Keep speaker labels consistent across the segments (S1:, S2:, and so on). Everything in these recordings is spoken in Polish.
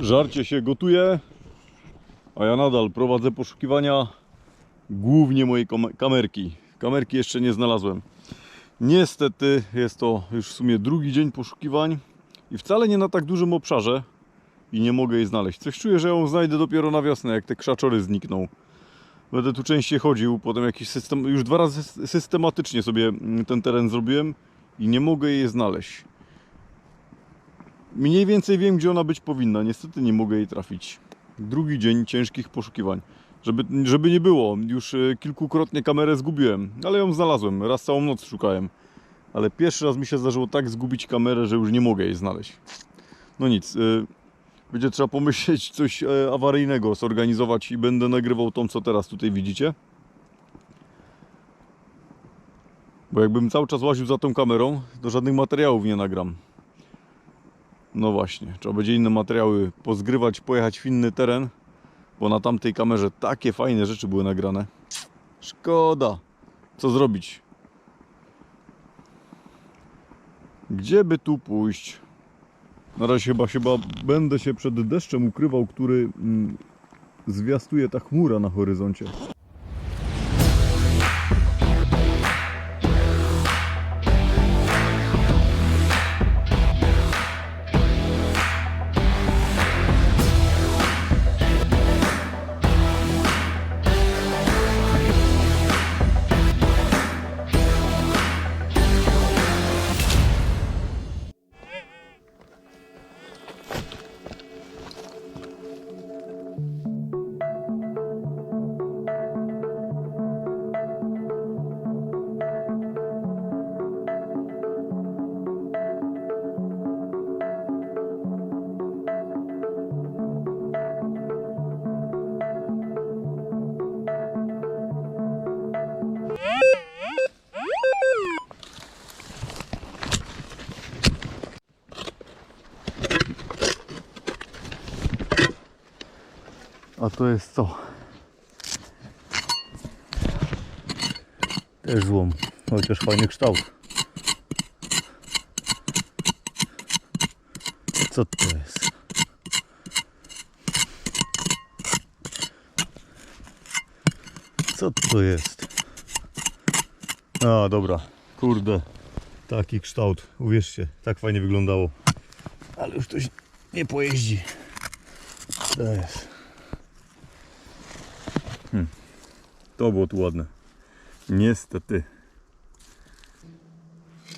S1: Żarcie się gotuje, a ja nadal prowadzę poszukiwania głównie mojej kamerki. Kamerki jeszcze nie znalazłem. Niestety jest to już w sumie drugi dzień poszukiwań i wcale nie na tak dużym obszarze i nie mogę jej znaleźć. Coś czuję, że ją znajdę dopiero na wiosnę, jak te krzaczory znikną. Będę tu częściej chodził, potem jakiś system, już dwa razy sy- systematycznie sobie mm, ten teren zrobiłem i nie mogę jej znaleźć. Mniej więcej wiem, gdzie ona być powinna. Niestety nie mogę jej trafić. Drugi dzień ciężkich poszukiwań. Żeby, żeby nie było, już e, kilkukrotnie kamerę zgubiłem, ale ją znalazłem. Raz całą noc szukałem. Ale pierwszy raz mi się zdarzyło tak zgubić kamerę, że już nie mogę jej znaleźć. No nic. e, Będzie trzeba pomyśleć coś e, awaryjnego, zorganizować i będę nagrywał tą, co teraz tutaj widzicie. Bo jakbym cały czas łaził za tą kamerą, to żadnych materiałów nie nagram. No właśnie, trzeba będzie inne materiały pozgrywać, pojechać w inny teren, bo na tamtej kamerze takie fajne rzeczy były nagrane. Szkoda. Co zrobić? Gdzie by tu pójść? Na razie chyba, chyba będę się przed deszczem ukrywał, który mm, zwiastuje ta chmura na horyzoncie. A to jest co? Też złom, chociaż fajny kształt. Co to jest? Co to jest? A, dobra. Kurde. Taki kształt. Uwierzcie, tak fajnie wyglądało. Ale już ktoś nie pojeździ. To jest. To było tu ładne. Niestety.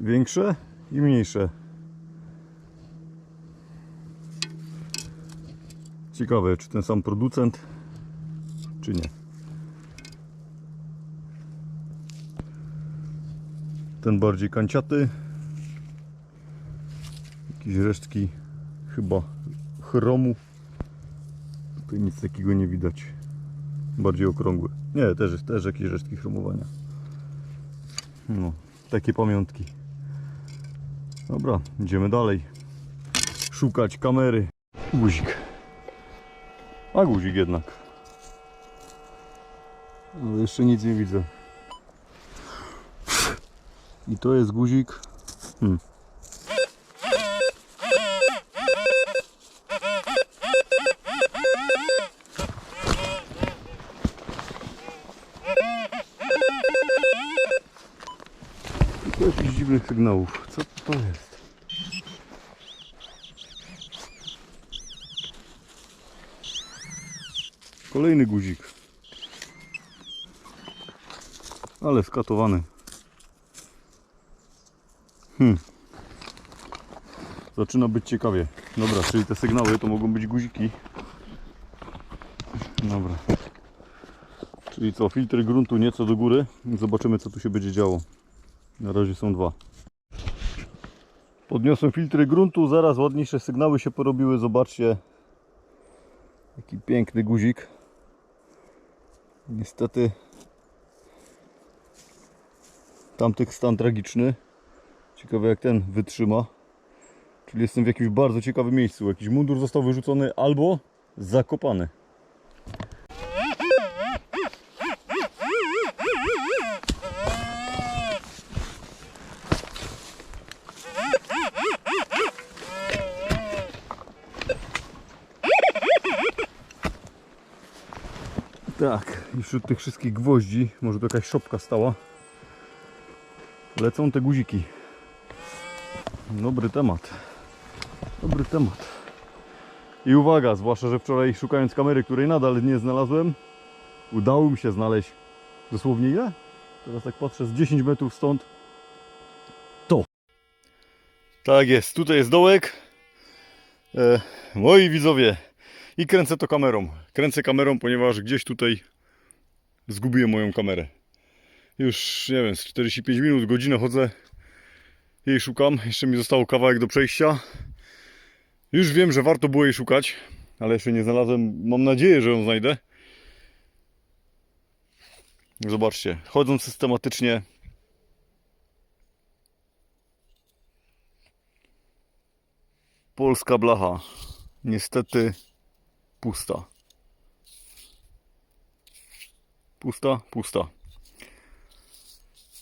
S1: Większe i mniejsze. Ciekawe, czy ten sam producent, czy nie. Ten bardziej kanciaty. Jakieś resztki chyba chromu. Tutaj nic takiego nie widać bardziej okrągły. Nie, też, też jakieś resztki chromowania. No, takie pamiątki. Dobra, idziemy dalej. Szukać kamery. Guzik. A guzik jednak. Ale jeszcze nic nie widzę. I to jest guzik. Hmm. Tylko jakichś dziwnych sygnałów. Co to jest? Kolejny guzik. Ale skatowany. Hmm. Zaczyna być ciekawie. Dobra, czyli te sygnały to mogą być guziki. Dobra. Czyli co, filtry gruntu nieco do góry. Zobaczymy co tu się będzie działo. Na razie są dwa. Podniosłem filtry gruntu, zaraz ładniejsze sygnały się porobiły. Zobaczcie, jaki piękny guzik. Niestety tamtych stan tragiczny. Ciekawe jak ten wytrzyma. Czyli jestem w jakimś bardzo ciekawym miejscu. Jakiś mundur został wyrzucony albo zakopany. Tak, i wśród tych wszystkich gwoździ, może to jakaś szopka stała, lecą te guziki. Dobry temat. Dobry temat. I uwaga, zwłaszcza, że wczoraj szukając kamery, której nadal nie znalazłem, udało mi się znaleźć dosłownie ile? Teraz tak patrzę, z 10 metrów stąd. To. Tak jest, tutaj jest dołek. E, moi widzowie. I kręcę to kamerą. Kręcę kamerą, ponieważ gdzieś tutaj zgubiłem moją kamerę. Już, nie wiem, z 45 minut, godzinę chodzę. Jej szukam. Jeszcze mi zostało kawałek do przejścia. Już wiem, że warto było jej szukać, ale jeszcze nie znalazłem. Mam nadzieję, że ją znajdę. Zobaczcie, chodząc systematycznie. Polska blacha. Niestety pusta. Pusta.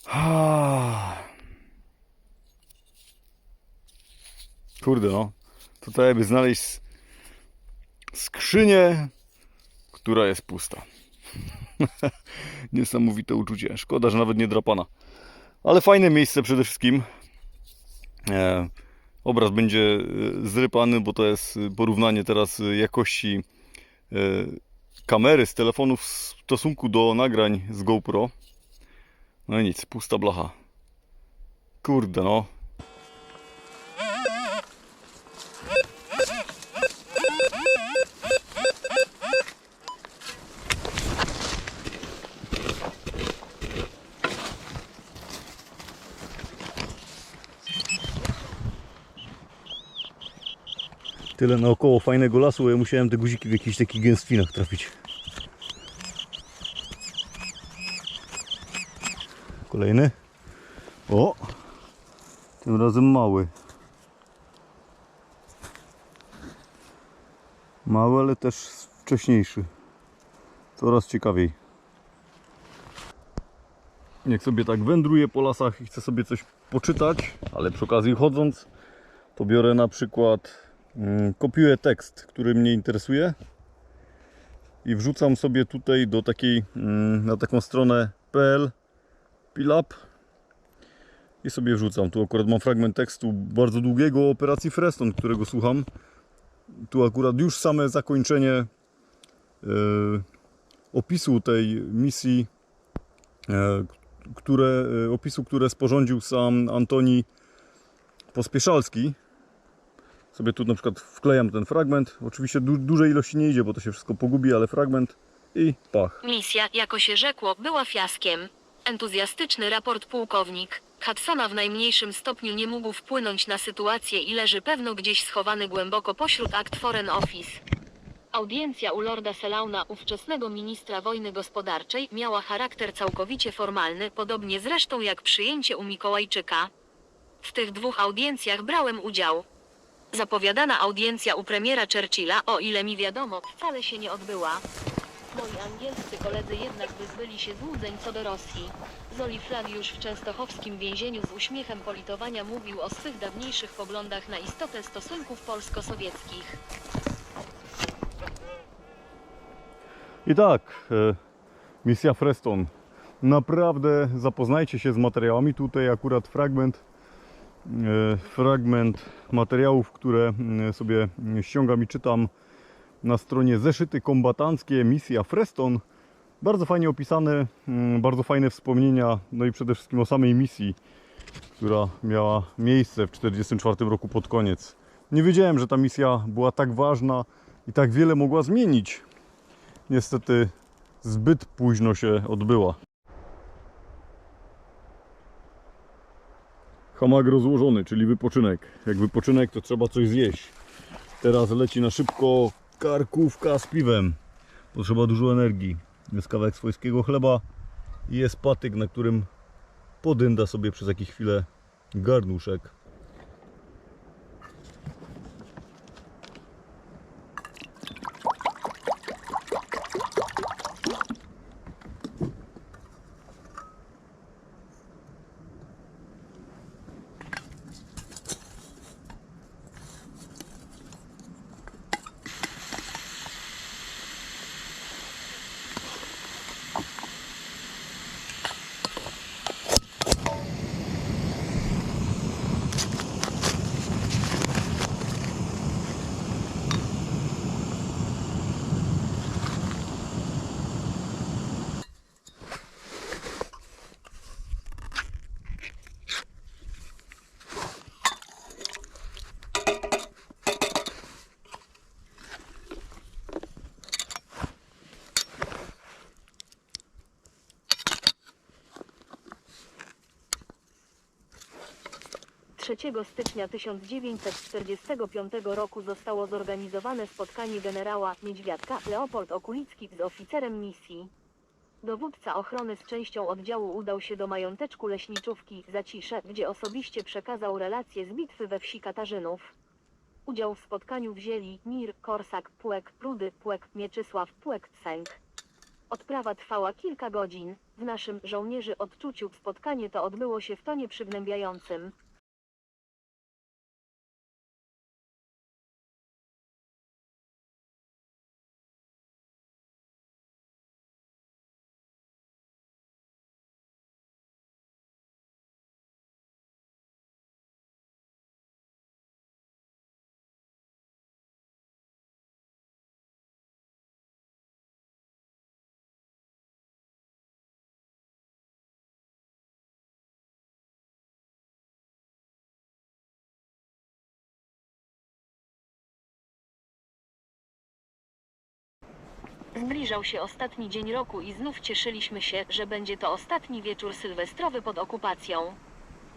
S1: Ah. Kurde no. Tutaj jakby znaleźć skrzynię, która jest pusta. Niesamowite uczucie. Szkoda, że nawet nie drapana. Ale fajne miejsce przede wszystkim. E, obraz będzie e, zrypany, bo to jest e, porównanie teraz jakości kamery z telefonu w stosunku do nagrań z GoPro. No i nic, pusta blacha. Kurde no. Tyle naokoło fajnego lasu, ja musiałem te guziki w jakichś takich gęstwinach trafić. Kolejny. O! Tym razem mały. Mały, ale też wcześniejszy. Coraz ciekawiej. Niech sobie tak wędruję po lasach i chcę sobie coś poczytać, ale przy okazji chodząc, to biorę na przykład, kopiuję tekst, który mnie interesuje i wrzucam sobie tutaj do takiej, mm, na taką stronę pl pilap i sobie wrzucam. Tu akurat mam fragment tekstu bardzo długiego o operacji Freston, którego słucham. Tu akurat już same zakończenie e, opisu tej misji, e, które, e, opisu, które sporządził sam Antoni Pospieszalski. Sobie tu na przykład wklejam ten fragment. Oczywiście du dużej ilości nie idzie, bo to się wszystko pogubi, ale fragment i pach.
S2: Misja, jako się rzekło, była fiaskiem. Entuzjastyczny raport pułkownik Hudsona w najmniejszym stopniu nie mógł wpłynąć na sytuację i leży pewno gdzieś schowany głęboko pośród akt Foreign Office. Audiencja u Lorda Selauna, ówczesnego ministra wojny gospodarczej, miała charakter całkowicie formalny, podobnie zresztą jak przyjęcie u Mikołajczyka. W tych dwóch audiencjach brałem udział. Zapowiadana audiencja u premiera Churchilla, o ile mi wiadomo, wcale się nie odbyła. Moi angielscy koledzy jednak wyzbyli się złudzeń co do Rosji. Zoli Flad już w częstochowskim więzieniu z uśmiechem politowania mówił o swych dawniejszych poglądach na istotę stosunków polsko-sowieckich.
S1: I tak, e, misja Freston. Naprawdę zapoznajcie się z materiałami. Tutaj akurat fragment, fragment materiałów, które mm, sobie ściągam i czytam na stronie Zeszyty Kombatanckie Misja Freston. Bardzo fajnie opisane, mm, bardzo fajne wspomnienia, no i przede wszystkim o samej misji, która miała miejsce w 1944 roku pod koniec. Nie wiedziałem, że ta misja była tak ważna i tak wiele mogła zmienić niestety zbyt późno się odbyła. Hamak rozłożony, czyli wypoczynek. Jak wypoczynek, to trzeba coś zjeść. Teraz leci na szybko karkówka z piwem. Potrzeba dużo energii. Jest kawałek swojskiego chleba i jest patyk, na którym podynda sobie przez jakieś chwilę garnuszek.
S2: 3 stycznia 1945 roku zostało zorganizowane spotkanie generała Niedźwiadka Leopold Okulicki z oficerem misji. Dowódca ochrony z częścią oddziału udał się do mająteczku leśniczówki Zacisze, gdzie osobiście przekazał relacje z bitwy we wsi Katarzynów. Udział w spotkaniu wzięli Mir, Korsak, Pułek, Rudy, Pułek, Mieczysław, Pułek, Sęk. Odprawa trwała kilka godzin. W naszym żołnierzy odczuciu spotkanie to odbyło się w tonie przygnębiającym. Zbliżał się ostatni dzień roku i znów cieszyliśmy się, że będzie to ostatni wieczór sylwestrowy pod okupacją.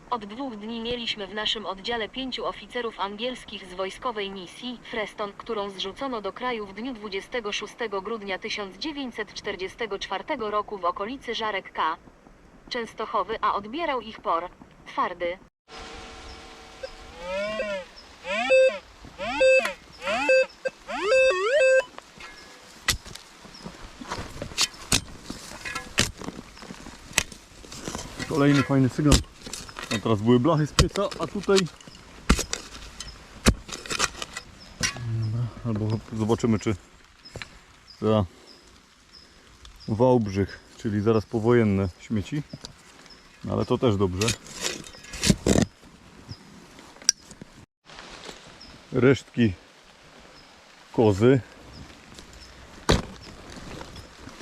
S2: Od dwóch dni mieliśmy w naszym oddziale pięciu oficerów angielskich z wojskowej misji Freston, którą zrzucono do kraju w dniu 26 grudnia 1944 roku w okolicy Żarek K. Częstochowy, a odbierał ich por. Twardy.
S1: Kolejny fajny sygnał. A teraz były blachy z pieca, a tutaj... Dobra, albo zobaczymy czy za Wałbrzych, czyli zaraz powojenne śmieci. No, ale to też dobrze. Resztki kozy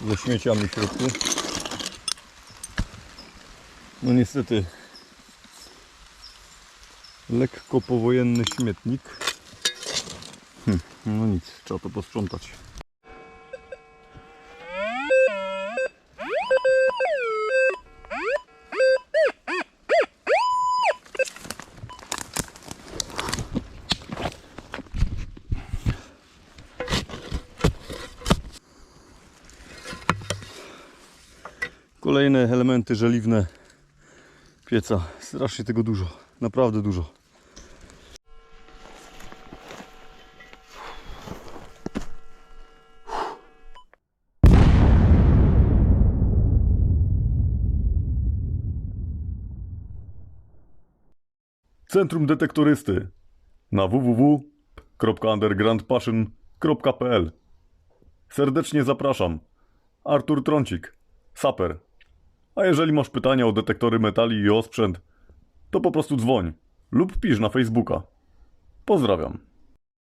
S1: ze śmieciami w środku. No niestety lekko powojenny śmietnik. Hm, no nic, trzeba to posprzątać. Kolejne elementy żeliwne pieca. Strasznie tego dużo. Naprawdę dużo. Centrum Detektorysty na www.undergroundpassion.pl Serdecznie zapraszam. Artur Trącik, saper. A jeżeli masz pytania o detektory metali i sprzęt, to po prostu dzwoń lub pisz na Facebooka. Pozdrawiam.